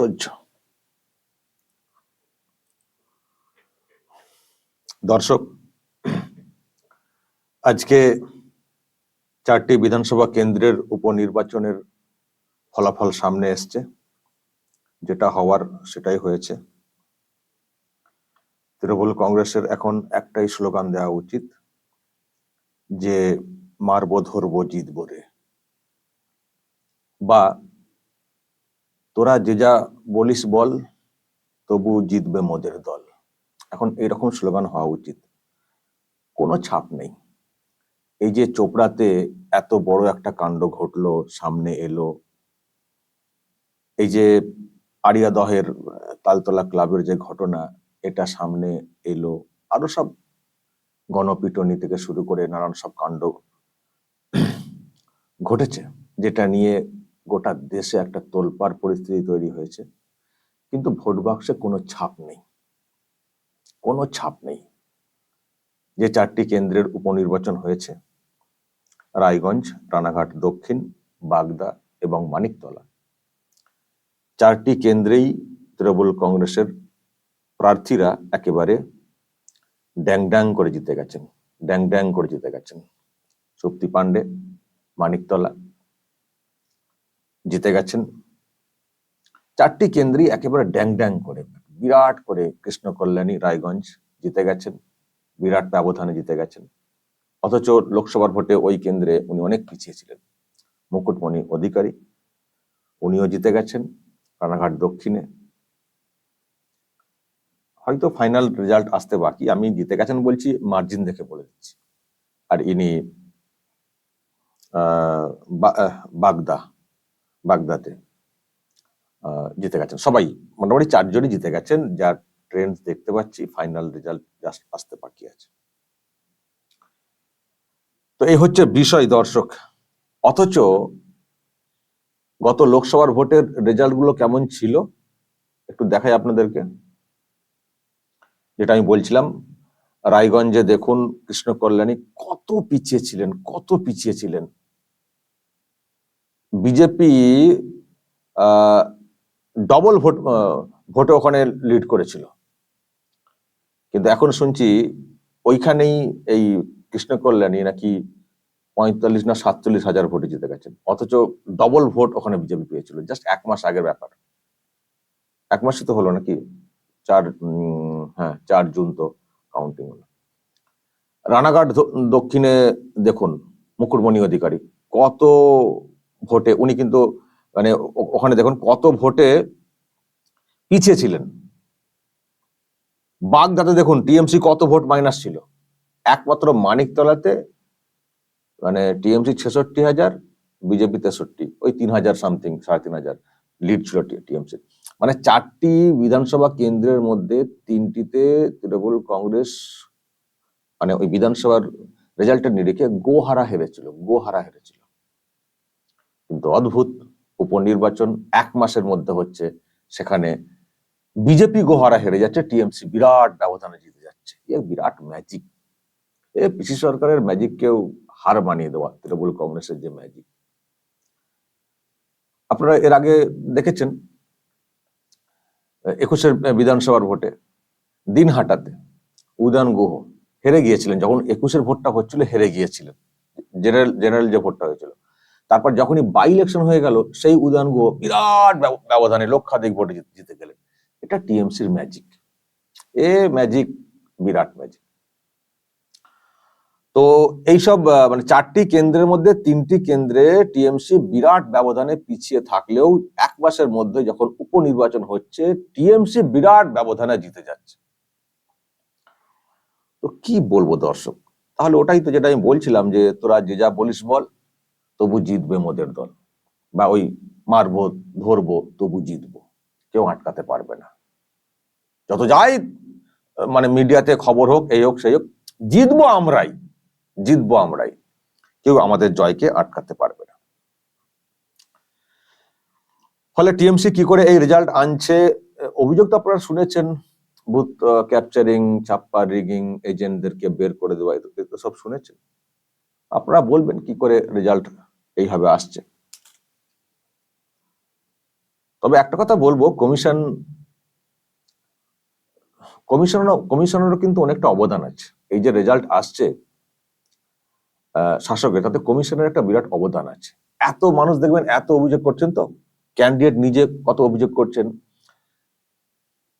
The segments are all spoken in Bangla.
অসহ্য দর্শক, আজকে চারটি বিধানসভা কেন্দ্রের উপনির্বাচনের ফলাফল সামনে এসছে। যেটা হওয়ার সেটাই হয়েছে। তৃণমূল কংগ্রেসের এখন একটাই স্লোগান দেওয়া উচিত, যে মারবো ধরবো জিতবো রে। বা তোরা যে যা বলিস বল, তবু জিতবে মোদের দল। এখন এরকম স্লোগান হওয়া উচিত। কোনো ছাপ নেই। এই যে চোপড়াতে এত বড় একটা কাণ্ড ঘটলো, সামনে এলো, এই যে আরিয়াদহের তালতলা ক্লাবের যে ঘটনা, এটা সামনে এলো, আরও সব গণপিটনি থেকে শুরু করে নানান সব কাণ্ড ঘটেছে, যেটা নিয়ে গোটা দেশে একটা তোলপাড় পরিস্থিতি তৈরি হয়েছে। কিন্তু ভোট বাক্সে কোনো ছাপ নেই। কোনো ছাপ নেই যে চারটি কেন্দ্রের উপনির্বাচন হয়েছে। রায়গঞ্জ, রানাঘাট দক্ষিণ, বাগদা এবং মানিকতলা। চারটি কেন্দ্রেই তৃণমূল কংগ্রেসের প্রার্থীরা একেবারে ড্যাং ড্যাং করে জিতে গেছেন। ড্যাং ড্যাং করে জিতে গেছেন। শক্তি পাণ্ডে, মানিকতলা। জিতে গেছেন। চারটি কেন্দ্রই একেবারে ড্যাং ড্যাং করে। বিরাট করে কৃষ্ণ কল্যাণী রায়গঞ্জ জিতে গেছেন, বিরাট ব্যবধানে জিতে গেছেন। অথচ লোকসভার ভোটে ওই কেন্দ্রে উনি অনেক পিছিয়ে ছিলেন। মুকুটমণি অধিকারী, উনিও জিতে গেছেন, রানাঘাট দক্ষিণে। হয়তো ফাইনাল রেজাল্ট আসতে বাকি, আমি জিতে গেছেন বলছি, মার্জিন দেখে বলে দিচ্ছি। আর ইনি বাগদা। বাগদাতে জিতে গেছেন। সবাই, মোটামুটি চারজনই জিতে গেছেন, যার ট্রেন্ড দেখতে পাচ্ছি ফাইনাল রেজাল্ট জাস্ট আসতে বাকি আছে। তো এই হচ্ছে বিষয়, দর্শক। অথচ গত লোকসভার ভোটের রেজাল্টগুলো কেমন ছিল? একটু দেখাই আপনাদেরকে। যেটা আমি বলছিলাম, রায়গঞ্জে দেখুন কৃষ্ণ কল্যাণী কত পিছিয়ে ছিলেন, কত পিছিয়ে ছিলেন। বিজেপি ডবল ভোট ভোটে ওখানে লিড করেছিল। কিন্তু এখন শুনছি ওইখানেই এই কৃষ্ণ কল্যাণী নাকি পঁয়তাল্লিশ না সাতচল্লিশ হাজার ভোটে জিতে গেছেন। অথচ ডবল ভোট ওখানে বিজেপি পেয়েছিল। জাস্ট এক মাস আগের ব্যাপার। এক মাসে তো হলো নাকি? চার হ্যাঁ চার জুন তো কাউন্টিং হলো। রানাঘাট দক্ষিণে দেখুন, মুকুটমণি অধিকারী। কত ভোটে উনি কিন্তু মানে ওখানে দেখুন কত ভোটে পিছিয়ে ছিলেন। বাগদাতে দেখুন টিএমসি কত ভোট মাইনাস ছিল। একমাত্র মানিকতলাতে মানে টিএমসি ছেষট্টি হাজার, বিজেপি তেষট্টি, ওই তিন হাজার সামথিং, সাড়ে তিন হাজার লিড ছিল টিএমসি মানে চারটি বিধানসভা কেন্দ্রের মধ্যে তিনটিতে তৃণমূল কংগ্রেস মানে ওই বিধানসভার রেজাল্টের নিরিখে গোহারা হেরেছিল গোহারা হেরেছিল। কিন্তু অদ্ভুত উপনির্বাচন এক মাসের মধ্যে হচ্ছে। সেখানে বিজেপি গোহারা হেরে যাচ্ছে, টিএমসি বিরাট ব্যবধানে জিতে যাচ্ছে। এ বিরাট ম্যাজিক এ পিসি সরকারের ম্যাজিক কেউ হার মানিয়ে দেওয়া, তৃণমূল কংগ্রেসের যে ম্যাজিক আপনারা এর আগে দেখেছেন, একুশের বিধানসভার ভোটে দিন হাটাতে উদয়ন গুহ হেরে গিয়েছিলেন। যখন একুশের ভোটটা হচ্ছিল, হেরে গিয়েছিলেন। জেনারেল জেনারেল যে ভোটটা হয়েছিল তারপর যখনই বাই ইলেকশন হয়ে গেল, সেই উদয়ন গুহ বিরাট ব্যবধানে লক্ষাধিক ভোটে জিতে গেলেন। এটা টিএমসির ম্যাজিক এ ম্যাজিক বিরাট ম্যাজিক তো এইসব মানে চারটি কেন্দ্রের মধ্যে তিনটি কেন্দ্রে টিএমসি বিরাট ব্যবধানে পিছিয়ে থাকলেও এক মাসের মধ্যে যখন উপনির্বাচন হচ্ছে টিএমসি বিরাট ব্যবধানে জিতে যাচ্ছে। তো কি বলব দর্শক? তাহলে ওটাই তো যেটা আমি বলছিলাম যে তোরা যে যা বলিস বল। তবু জিতবে মোদের দল। বা ওই মারবো, ধরবো, তবু জিতবো। কেউ আটকাতে পারবে না। যত যাই মানে মিডিয়াতে খবর হোক, এই হোক, সেই হোক, জিতবো আমরাই জিতবো আমরাই। কেউ আমাদের জয়কে আটকাতে পারবে না। ফলে টিএমসি কি করে এই রেজাল্ট আনছে? অভিযোগ তো আপনারা শুনেছেন। বুথ ক্যাপচারিং চাপ্পা রিগিং এজেন্টদেরকে বের করে দেওয়া সব শুনেছেন। আপনারা বলবেন কি করে রেজাল্ট এইভাবে আসছে। তবে একটা কথা বলব, কমিশন কমিশন কমিশনেরও কিন্তু অনেকটা অবদান আছে। এই যে রেজাল্ট আসছে শাসকের তাতে কমিশনের একটা বিরাট অবদান আছে। এত মানুষ দেখবেন, এত অভিযোগ করছেন তো ক্যান্ডিডেট নিজে কত অভিযোগ করছেন।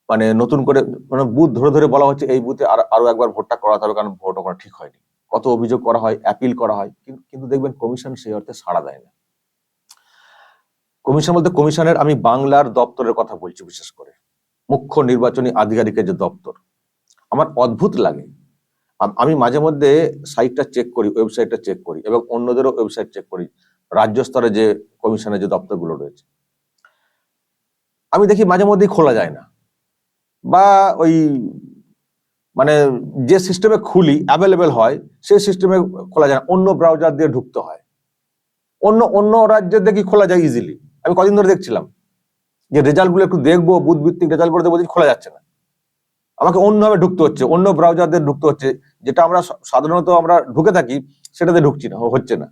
মানে নতুন করে মানে বুথ ধরে ধরে বলা হচ্ছে, এই বুথে আর, আরও একবার ভোটটা করাতে হবে, কারণ ভোট ওখানে ঠিক হয়নি। কত অভিযোগ করা হয় অ্যাপিল করা হয় কিন্তু দেখবেন কমিশন সেই অর্থে সাড়া দেয় না। কমিশন বলতে কমিশনের আমি বাংলার দপ্তরের কথা বলছি বিশেষ করে। মুখ্য নির্বাচনী আধিকারিকের যে দপ্তর। আমার অদ্ভুত লাগে। আমি মাঝে মধ্যে সাইটটা চেক করি ওয়েবসাইটটা চেক করি এবং অন্যদেরও ওয়েবসাইট চেক করি, রাজ্য স্তরে যে কমিশনের যে দপ্তরগুলো রয়েছে। আমি দেখি মাঝে মধ্যেই খোলা যায় না। বা ওই মানে যে সিস্টেমে খুলি অ্যাভেলেবেল হয়, সেই সিস্টেমে খোলা যায় না। অন্য ব্রাউজার দিয়ে ঢুকতে হয়। অন্য অন্য রাজ্যে দেখি খোলা যায় ইজিলি আমি কদিন ধরে দেখছিলাম যে রেজাল্টগুলো একটু দেখব বুথ ভিত্তিক রেজাল্ট দেখব, দেখি খোলা যাচ্ছে না। আমাকে অন্যভাবে ঢুকতে হচ্ছে, অন্য ব্রাউজার দিয়ে ঢুকতে হচ্ছে, যেটা আমরা সাধারণত আমরা ঢুকে থাকি, সেটাতে ঢুকছি না, হচ্ছে না।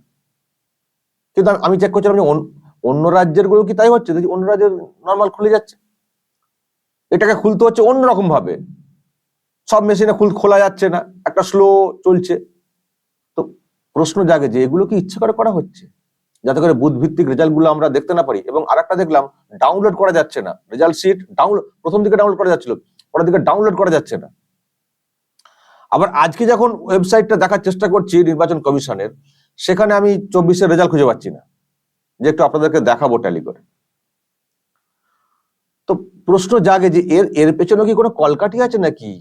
কিন্তু আমি- চেক করছিলাম যে অন- অন্য রাজ্যেরগুলো কি তাই হচ্ছে? অন্য রাজ্যের নর্মাল খুলে যাচ্ছে। এটাকে খুলতে হচ্ছে অন্যরকম ভাবে সব মেশিনে খুল খোলা যাচ্ছে না, একটা স্লো চলছে। তো প্রশ্ন জাগে যে এগুলো কি ইচ্ছে করে করা হচ্ছে? যাতে করে বুথ ভিত্তিক রেজাল্টগুলো আমরা দেখতে না পারি। এবং আরেকটা দেখলাম ডাউনলোড করা যাচ্ছে না। রেজাল্ট শিট ডাউনলোড প্রথম দিকে ডাউনলোড করা যাচ্ছিল, পরের দিকে ডাউনলোড করা যাচ্ছে না। আবার আজকে যখন ওয়েবসাইটটা দেখার চেষ্টা করছি নির্বাচন কমিশনের, সেখানে আমি চব্বিশের রেজাল্ট খুঁজে পাচ্ছি না। যে একটু আপনাদেরকে দেখাবো ট্যালি করে। তো প্রশ্ন জাগে যে এর এর পেছনে কি কোনো কলকাঠি আছে নাকি?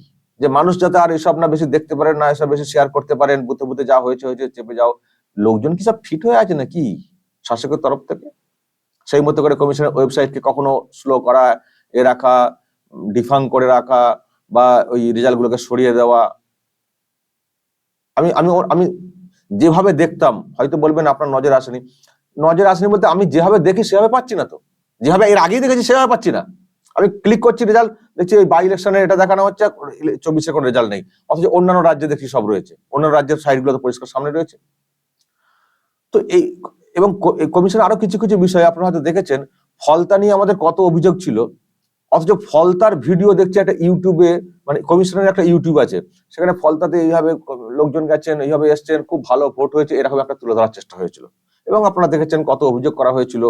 যে মানুষ যাতে আর এসব না বেশি দেখতে পারেন না, এসব বেশি শেয়ার করতে পারেন, বুথে বুথে যা হয়েছে হয়েছে, চেপে যাও। লোকজন কি সব ফিট হয়ে আছে নাকি? শাসকের তরফ থেকে? সেই মতো করে কমিশনের ওয়েবসাইটকে কখনো স্লো করা, এ রাখা ডিফাং করে রাখা বা ওই রেজাল্ট গুলোকে সরিয়ে দেওয়া। আমি আমি আমি যেভাবে দেখতাম, হয়তো বলবেন আপনার নজর আসেনি। নজর আসেনি বলতে আমি যেভাবে দেখি সেভাবে পাচ্ছি না তো। যেভাবে এর আগেই দেখেছি সেভাবে পাচ্ছি না। আমি ক্লিক করছি রেজাল্ট দেখছি ওই বাই ইলেকশনের এটা দেখানো হচ্ছে চব্বিশে কোনো রেজাল্ট নেই। অথচ অন্যান্য রাজ্যে দেখছি সব রয়েছে। অন্যান্য রাজ্যের সাইডগুলো তো পরিষ্কার সামনে রয়েছে। তো এই, এবং কমিশন আরও কিছু কিছু বিষয় আপনারা হয়তো দেখেছেন। ফলতা নিয়ে আমাদের কত অভিযোগ ছিল। অথচ ফলতার ভিডিও দেখছি একটা ইউটিউবে মানে কমিশনের একটা ইউটিউব আছে। সেখানে ফলতাতে এইভাবে লোকজন গেছেন, এইভাবে এসছেন, খুব ভালো ভোট হয়েছে, এরকম একটা তুলে ধরার চেষ্টা হয়েছিল। এবং আপনারা দেখেছেন কত অভিযোগ করা হয়েছিল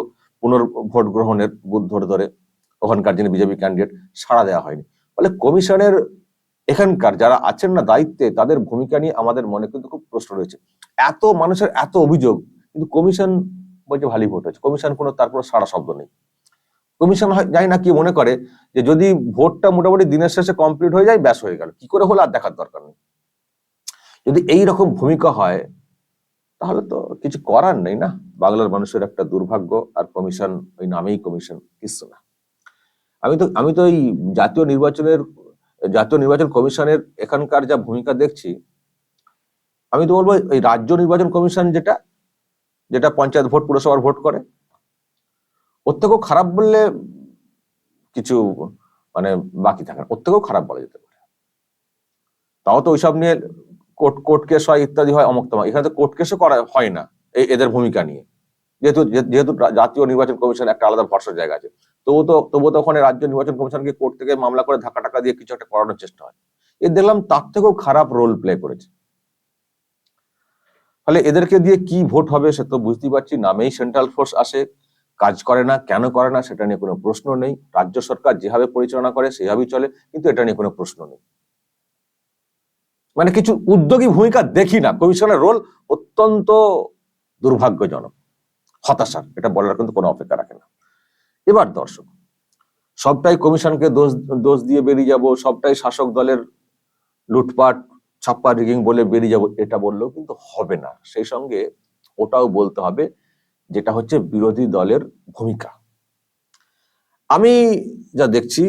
পুনর্ভোট গ্রহণের বুথ ধরে ধরে। ওখানকার যিনি বিজেপি ক্যান্ডিডেট সাড়া দেওয়া হয়নি। ফলে কমিশনের এখানকার যারা আছেন না দায়িত্বে, তাদের ভূমিকা নিয়ে আমাদের মনে কিন্তু খুব প্রশ্ন রয়েছে। এত মানুষের এত অভিযোগ, কিন্তু কমিশন বলছে ভালি ভোট হয়েছে। কমিশন কোনো তারপর সারা শব্দ নেই। কমিশন জানি না কি মনে করে যে যদি ভোটটা মোটামুটি দিনের শেষে কমপ্লিট হয়ে যায়, ব্যাস হয়ে গেল। কি করে হলো আর দেখার দরকার নেই। যদি এই রকম ভূমিকা হয়, তাহলে তো কিছু করার নেই না? বাংলার মানুষের একটা দুর্ভাগ্য আর কমিশন, ওই নামেই কমিশন, কিছু না। আমি তো আমি তো এই জাতীয় নির্বাচনের, জাতীয় নির্বাচন কমিশনের এখানকার যা ভূমিকা দেখছি, আমি তো বলব এই রাজ্য নির্বাচন কমিশন যেটা যেটা পঞ্চায়েত ভোট, পুরসভার ভোট করে, ওর থেকেও খারাপ বললে কিছু মানে বাকি থাকে না, ওর থেকেও খারাপ বলা যেতে পারে। তাও তো ওইসব নিয়ে কোর্ট কোর্ট কেস হয় ইত্যাদি হয় অমুক তমক, এখানে তো কোর্ট কেসও করা হয় না এদের ভূমিকা নিয়ে। যেহেতু যেহেতু জাতীয় নির্বাচন কমিশন একটা আলাদা ভরসার জায়গা আছে তবু তো, তবুও তো ওখানে রাজ্য নির্বাচন কমিশনকে কোর্ট থেকে মামলা করে ধাক্কা টাকা দিয়ে কিছু একটা করানোর চেষ্টা হয়। এ দেখলাম তার থেকেও খারাপ রোল প্লে করেছে। ফলে এদেরকে দিয়ে কি ভোট হবে সে তো বুঝতেই পারছি নামেই সেন্ট্রাল ফোর্স আসে, কাজ করে না, কেন করে না সেটা নিয়ে কোনো প্রশ্ন নেই। রাজ্য সরকার যেভাবে পরিচালনা করে সেভাবেই চলে, কিন্তু এটা নিয়ে কোনো প্রশ্ন নেই। মানে কিছু উদ্যোগী ভূমিকা দেখি না। কমিশনের রোল অত্যন্ত দুর্ভাগ্যজনক, হতাশার, এটা বলার কিন্তু কোনো অপেক্ষা রাখে না। এবার দর্শক, সবটাই কমিশনকে দোষ দোষ দিয়ে বেরিয়ে যাব, সবটাই শাসক দলের লুটপাট, ছাপ্পা রিগিং বলে বেরিয়ে যাব, এটা বললেও কিন্তু হবে না। সেই সঙ্গে ওটাও বলতে হবে, যেটা হচ্ছে বিরোধী দলের ভূমিকা। আমি যা দেখছি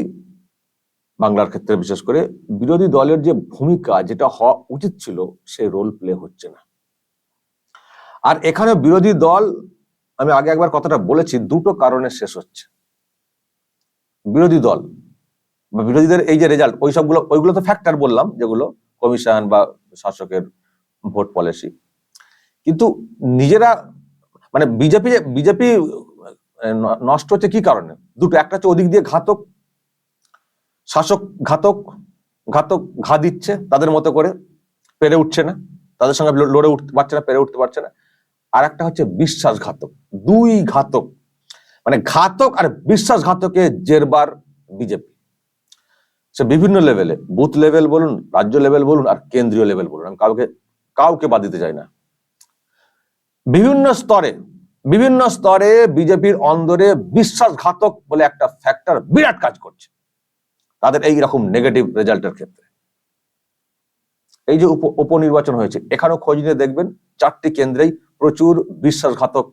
বাংলার ক্ষেত্রে বিশেষ করে, বিরোধী দলের যে ভূমিকা যেটা হওয়া উচিত ছিল, সে রোল প্লে হচ্ছে না। আর এখানে বিরোধী দল আমি আগে একবার কথাটা বলেছি, দুটো কারণে শেষ হচ্ছে। বিরোধী দল বা বিরোধীদের এই যে রেজাল্ট ওই সবগুলো, ওইগুলো তো ফ্যাক্টর বললাম, যেগুলো কমিশন বা শাসকের ভোট পলিসি কিন্তু নিজেরা মানে বিজেপি বিজেপি নষ্ট হচ্ছে কি কারণে? দুটো, একটা হচ্ছে ওদিক দিয়ে ঘাতক, শাসক ঘাতক ঘাতক ঘা দিচ্ছে তাদের মতো করে, পেরে উঠছে না। তাদের সঙ্গে লড়ে উঠতে পারছে না, পেরে উঠতে পারছে না। আর একটা হচ্ছে বিশ্বাসঘাতক, দুই ঘাতক। মানে ঘাতক আর বিশ্বাসঘাতকে জেরবার বিজেপি। সে বিভিন্ন লেভেলে বুথ লেভেল বলুন, রাজ্য লেভেল বলুন আর কেন্দ্রীয় লেভেল বলুন। আমি কাউকে কাউকে বাদ দিতে চাই না। বিভিন্ন স্তরে বিভিন্ন স্তরে বিজেপির অন্দরে বিশ্বাসঘাতক বলে একটা ফ্যাক্টর বিরাট কাজ করছে। তাদের এই রকম নেগেটিভ রেজাল্টের ক্ষেত্রে। এই যে উপ- উপনির্বাচন হয়েছে, এখানেও খোঁজ নিয়ে দেখবেন, চারটি কেন্দ্রেই প্রচুর বিশ্বাসঘাতক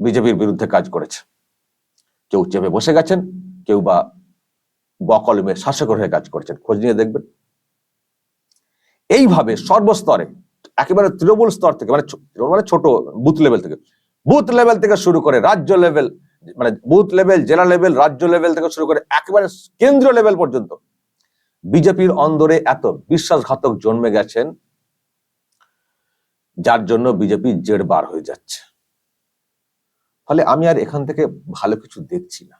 বিজেপির বিরুদ্ধে কাজ করেছে। কেউ চেপে বসে গেছেন, কেউ বা বকলমে শাসকের হয়ে কাজ করছেন। খোঁজ নিয়ে দেখবেন। এইভাবে সর্বস্তরে, একেবারে তৃণমূল স্তর থেকে মানে মানে ছোট, বুথ লেভেল থেকে, বুথ লেভেল থেকে শুরু করে রাজ্য লেভেল মানে বুথ লেভেল, জেলা লেভেল, রাজ্য লেভেল থেকে শুরু করে একেবারে কেন্দ্রীয় লেভেল পর্যন্ত, বিজেপির অন্দরে এত বিশ্বাসঘাতক জন্মে গেছেন যার জন্য বিজেপি জেড বার হয়ে যাচ্ছে। ফলে আমি আর এখান থেকে ভালো কিছু দেখছি না।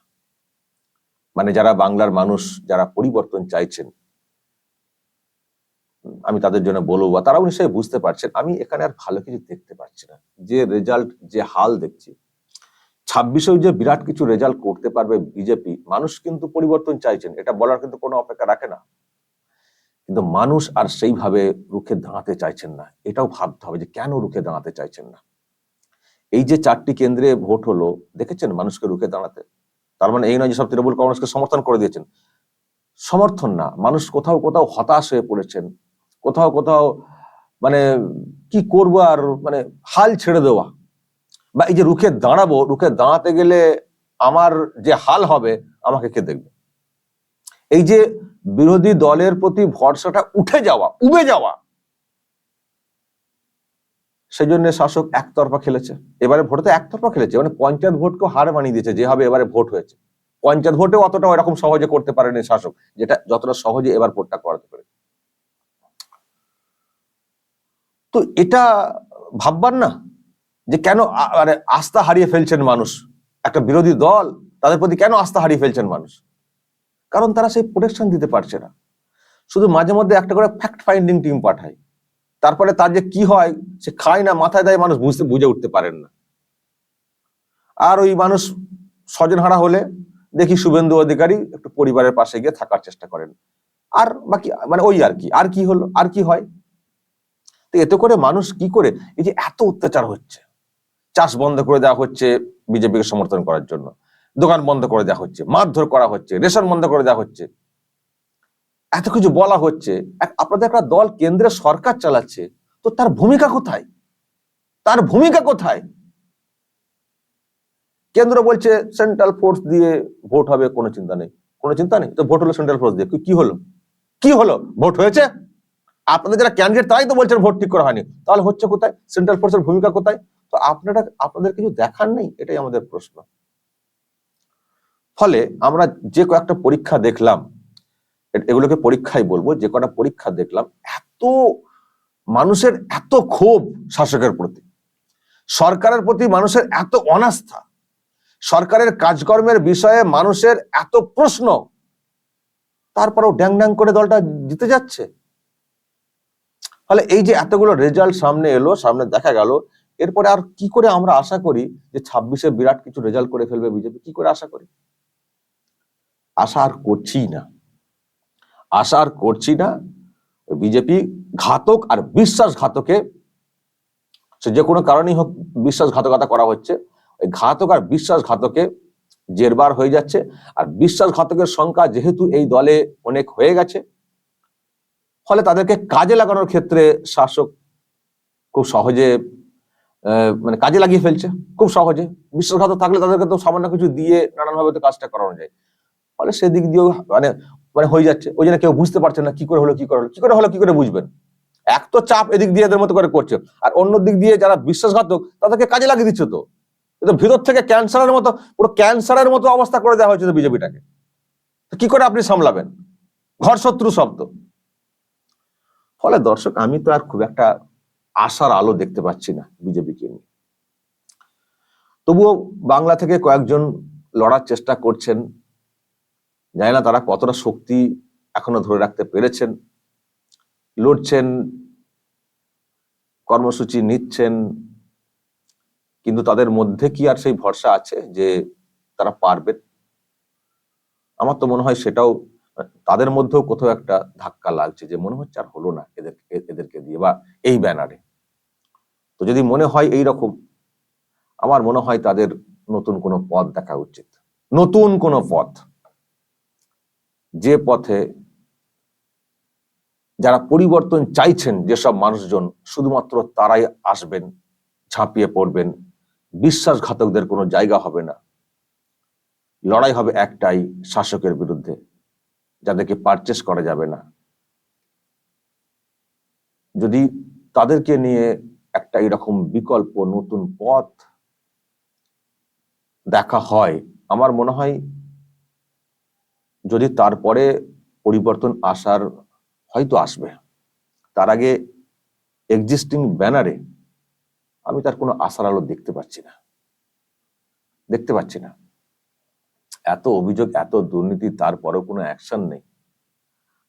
মানে যারা বাংলার মানুষ, যারা পরিবর্তন চাইছেন, আমি তাদের জন্য বলব বা তারাও নিশ্চয়ই বুঝতে পারছেন, আমি এখানে আর ভালো কিছু দেখতে পাচ্ছি না। যে রেজাল্ট যে হাল দেখছি, ছাব্বিশেও যে বিরাট কিছু রেজাল্ট করতে পারবে বিজেপি মানুষ কিন্তু পরিবর্তন চাইছেন, এটা বলার কিন্তু কোনো অপেক্ষা রাখে না। কিন্তু মানুষ আর সেইভাবে রুখে দাঁড়াতে চাইছেন না। এটাও ভাবতে হবে যে কেন রুখে দাঁড়াতে চাইছেন না? এই যে চারটি কেন্দ্রে ভোট হলো, দেখেছেন মানুষকে রুখে দাঁড়াতে? তার মানে এই নয় যে সব তৃণমূল কংগ্রেসকে সমর্থন করে দিয়েছেন। সমর্থন না, মানুষ কোথাও কোথাও হতাশ হয়ে পড়েছেন। কোথাও কোথাও মানে কি করব আর মানে হাল ছেড়ে দেওয়া। বা এই যে রুখে দাঁড়াবো, রুখে দাঁড়াতে গেলে আমার যে হাল হবে, আমাকে কে দেখবে? এই যে বিরোধী দলের প্রতি ভরসাটা উঠে যাওয়া, উবে যাওয়া। সেই জন্য শাসক একতরফা খেলেছে। এবারে ভোটে তো একতরফা খেলেছে। মানে পঞ্চায়েত ভোটকেও হার মানিয়ে দিয়েছে, যেভাবে এবারে ভোট হয়েছে। পঞ্চায়েত ভোটেও অতটা এরকম সহজে করতে পারেনি শাসক, যেটা যতটা সহজে এবার ভোটটা করাতে পারে তো এটা ভাববার না যে কেন মানে আস্থা হারিয়ে ফেলছেন মানুষ। একটা বিরোধী দল, তাদের প্রতি কেন আস্থা হারিয়ে ফেলছেন মানুষ? কারণ তারা সেই প্রোটেকশন দিতে পারছে না। শুধু মাঝে মধ্যে একটা করে ফ্যাক্ট ফাইন্ডিং টিম পাঠায়। তারপরে তার যে কি হয়, সে খায় না, মাথায় দেয়, মানুষ বুঝতে, বুঝে উঠতে পারেন না। আর ওই মানুষ স্বজন হারা হলে দেখি শুভেন্দু অধিকারী একটু পরিবারের পাশে গিয়ে থাকার চেষ্টা করেন। আর বাকি মানে ওই আর কি আর কি হলো, আর কি হয়? তো এতে করে মানুষ কি করে, এই যে এত অত্যাচার হচ্ছে, চাষ বন্ধ করে দেওয়া হচ্ছে বিজেপিকে সমর্থন করার জন্য। দোকান বন্ধ করে দেওয়া হচ্ছে, মারধর করা হচ্ছে, রেশন বন্ধ করে দেওয়া হচ্ছে। এত কিছু বলা হচ্ছে আপনাদের একটা দল কেন্দ্রে সরকার চালাচ্ছে, তো তার ভূমিকা কোথায়? তার ভূমিকা কোথায়? কেন্দ্র বলছে সেন্ট্রাল ফোর্স দিয়ে ভোট হবে, কোনো চিন্তা নেই, কোনো চিন্তা নেই, তো ভোট হলো সেন্ট্রাল ফোর্স দিয়ে, কি- কি হলো? কি হলো? ভোট হয়েছে? আপনাদের যারা ক্যান্ডিডেট তারাই তো বলছেন ভোট ঠিক করা হয়নি, তাহলে হচ্ছে কোথায়? সেন্ট্রাল ফোর্সের ভূমিকা কোথায়? তো আপনারা, আপনাদের কিছু দেখার নেই? এটাই আমাদের প্রশ্ন। ফলে আমরা যে কয়েকটা পরীক্ষা দেখলাম এগুলোকে পরীক্ষাই বলব, যে কটা পরীক্ষা দেখলাম, এত মানুষের এত ক্ষোভ শাসকের প্রতি। সরকারের প্রতি মানুষের এত অনাস্থা। সরকারের কাজকর্মের বিষয়ে মানুষের এত প্রশ্ন। তারপরেও ড্যাং ড্যাং করে দলটা জিতে যাচ্ছে। ফলে এই যে এতগুলো রেজাল্ট সামনে এলো, সামনে দেখা গেল, এরপরে আর কি করে আমরা আশা করি যে ছাব্বিশে বিরাট কিছু রেজাল্ট করে ফেলবে বিজেপি? কি করে আশা করি? আশা আর করছি না। আশা আর করছি না, বিজেপি ঘাতক আর বিশ্বাসঘাতকে, সে যে কোনো কারণেই হোক বিশ্বাসঘাতকতা করা হচ্ছে, ওই ঘাতক আর বিশ্বাসঘাতকে জেরবার হয়ে যাচ্ছে। আর বিশ্বাসঘাতকের সংখ্যা যেহেতু এই দলে অনেক হয়ে গেছে, ফলে তাদেরকে কাজে লাগানোর ক্ষেত্রে শাসক খুব সহজে মানে কাজে লাগিয়ে ফেলছে, খুব সহজে। বিশ্বাসঘাতক থাকলে তাদেরকে তো সামান্য কিছু দিয়ে নানানভাবে তো কাজটা করানো যায়। ফলে সেদিক দিয়েও মানে মানে হয়ে যাচ্ছে। ওই জন্য কেউ বুঝতে পারছে না কি করে হলো, কি করে হলো। কি করে হলো, কি করে বুঝবেন? এক তো চাপ এদিক দিয়ে এদের মতো করে করছে। আর অন্য দিক দিয়ে যারা বিশ্বাসঘাতক, তাদেরকে কাজে লাগিয়ে দিচ্ছে তো। এ তো ভিতর থেকে ক্যান্সারের মতো, পুরো ক্যান্সারের মতো অবস্থা করে দেওয়া হয়েছে বিজেপিটাকে। কি করে আপনি সামলাবেন? ঘর শত্রু শব্দ ফলে দর্শক, আমি তো আর খুব একটা আশার আলো দেখতে পাচ্ছি না বিজেপিকে নিয়ে। তবুও বাংলা থেকে কয়েকজন লড়ার চেষ্টা করছেন জানি না তারা কতটা শক্তি এখনও ধরে রাখতে পেরেছেন। লড়ছেন, কর্মসূচি নিচ্ছেন, কিন্তু তাদের মধ্যে কি আর সেই ভরসা আছে যে তারা পারবে? আমার তো মনে হয় সেটাও, তাদের মধ্যেও কোথাও একটা ধাক্কা লাগছে যে মনে হচ্ছে আর হলো না এদের এদেরকে দিয়ে বা এই ব্যানারে। তো যদি মনে হয় এই রকম, আমার মনে হয় তাদের নতুন কোনো পথ দেখা উচিত। নতুন কোনো পথ। যে পথে যারা পরিবর্তন চাইছেন যেসব মানুষজন, শুধুমাত্র তারাই আসবেন, ঝাঁপিয়ে পড়বেন। বিশ্বাসঘাতকদের কোনো জায়গা হবে না। লড়াই হবে একটাই, শাসকের বিরুদ্ধে। যাদেরকে পারচেস করা যাবে না। যদি তাদেরকে নিয়ে একটা এরকম বিকল্প, নতুন পথ দেখা হয়, আমার মনে হয় যদি তারপরে পরিবর্তন আসার হয়তো আসবে, তার আগে এক্সিস্টিং ব্যানারে আমি তার কোনো আশার আলো দেখতে পাচ্ছি না। দেখতে পাচ্ছি না। এত অভিযোগ, এত দুর্নীতি, তারপরেও কোনো অ্যাকশন নেই।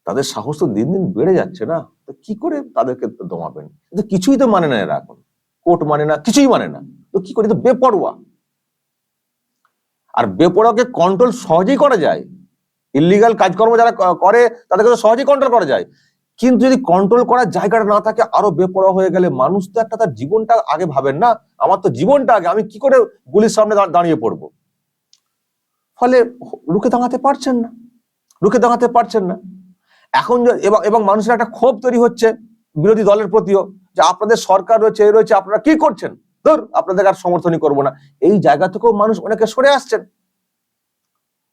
তাদের সাহস তো দিন দিন বেড়ে যাচ্ছে না। তো কি করে তাদেরকে দমাবেন? কিছুই তো মানে না এরা এখন। কোর্ট মানে না, কিছুই মানে না। তো কি করে? তো বেপরোয়া। আর বেপরোয়াকে কন্ট্রোল সহজেই করা যায়। ইলিগাল কাজকর্ম যারা করে, তাদেরকে তো সহজেই কন্ট্রোল করা যায়। কিন্তু যদি কন্ট্রোল করার জায়গাটা না থাকে, আরও বেপরোয়া হয়ে গেলে মানুষ তো একটা তার জীবনটা আগে ভাবেন না, আমার তো জীবনটা আগে, আমি কি করে গুলির সামনে দাঁড়িয়ে পড়ব? ফলে রুখে দাঁড়াতে পারছেন না। রুখে দাঁড়াতে পারছেন না। এখন এবং এবং মানুষের একটা ক্ষোভ তৈরি হচ্ছে বিরোধী দলের প্রতিও, যে আপনাদের সরকার রয়েছে, এই রয়েছে, আপনারা কি করছেন? ধর, আপনাদের আর সমর্থনই করব না। এই জায়গা থেকেও মানুষ অনেকে সরে আসছেন।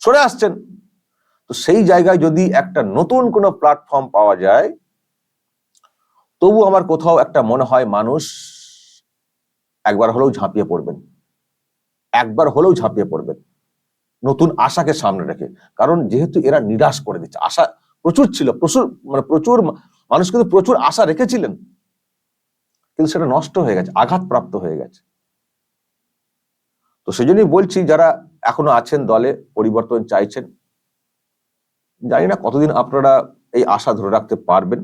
সরে আসছেন। তো সেই জায়গায় যদি একটা নতুন কোনো প্ল্যাটফর্ম পাওয়া যায়, তবু আমার কোথাও একটা মনে হয় মানুষ একবার হলেও ঝাঁপিয়ে পড়বেন। একবার হলেও ঝাঁপিয়ে পড়বেন। নতুন আশাকে সামনে রেখে। কারণ যেহেতু এরা নিরাশ করে দিচ্ছে। আশা প্রচুর ছিল, প্রচুর মানে প্রচুর মানুষ কিন্তু প্রচুর আশা রেখেছিলেন। কিন্তু সেটা নষ্ট হয়ে গেছে, আঘাতপ্রাপ্ত হয়ে গেছে। তো সেই জন্যই বলছি, যারা এখনও আছেন দলে, পরিবর্তন চাইছেন জানি না কতদিন আপনারা এই আশা ধরে রাখতে পারবেন।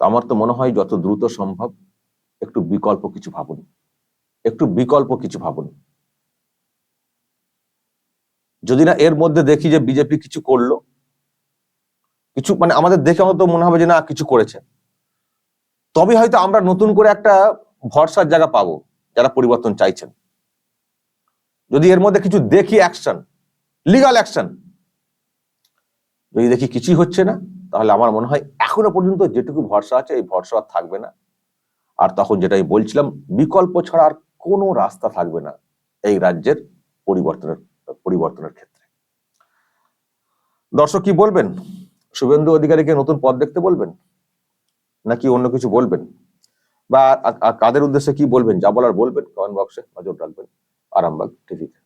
তো আমার তো মনে হয় যত দ্রুত সম্ভব একটু বিকল্প কিছু ভাবুন। একটু বিকল্প কিছু ভাবুন। যদি না এর মধ্যে দেখি যে বিজেপি কিছু করল, কিছু মানে আমাদের দেখে হয়তো মনে হবে যে না, কিছু করেছে। তবে হয়তো আমরা নতুন করে একটা ভরসার জায়গা পাবো, যারা পরিবর্তন চাইছেন। যদি এর মধ্যে কিছু দেখি অ্যাকশন লিগাল অ্যাকশন যদি দেখি কিছুই হচ্ছে না, তাহলে আমার মনে হয় এখনও পর্যন্ত যেটুকু ভরসা আছে, এই ভরসা আর থাকবে না। আর তখন যেটা আমি বলছিলাম, বিকল্প ছাড়া আর কোনো রাস্তা থাকবে না এই রাজ্যের পরিবর্তনের পরিবর্তনের ক্ষেত্রে। দর্শক কি বলবেন? শুভেন্দু অধিকারীকে নতুন পদ দেখতে বলবেন? নাকি অন্য কিছু বলবেন? বা কাদের উদ্দেশ্যে কি বলবেন? যা বলার বলবেন। কমেন্ট বক্সে নজর রাখবেন। আরামবাগ টিভিতে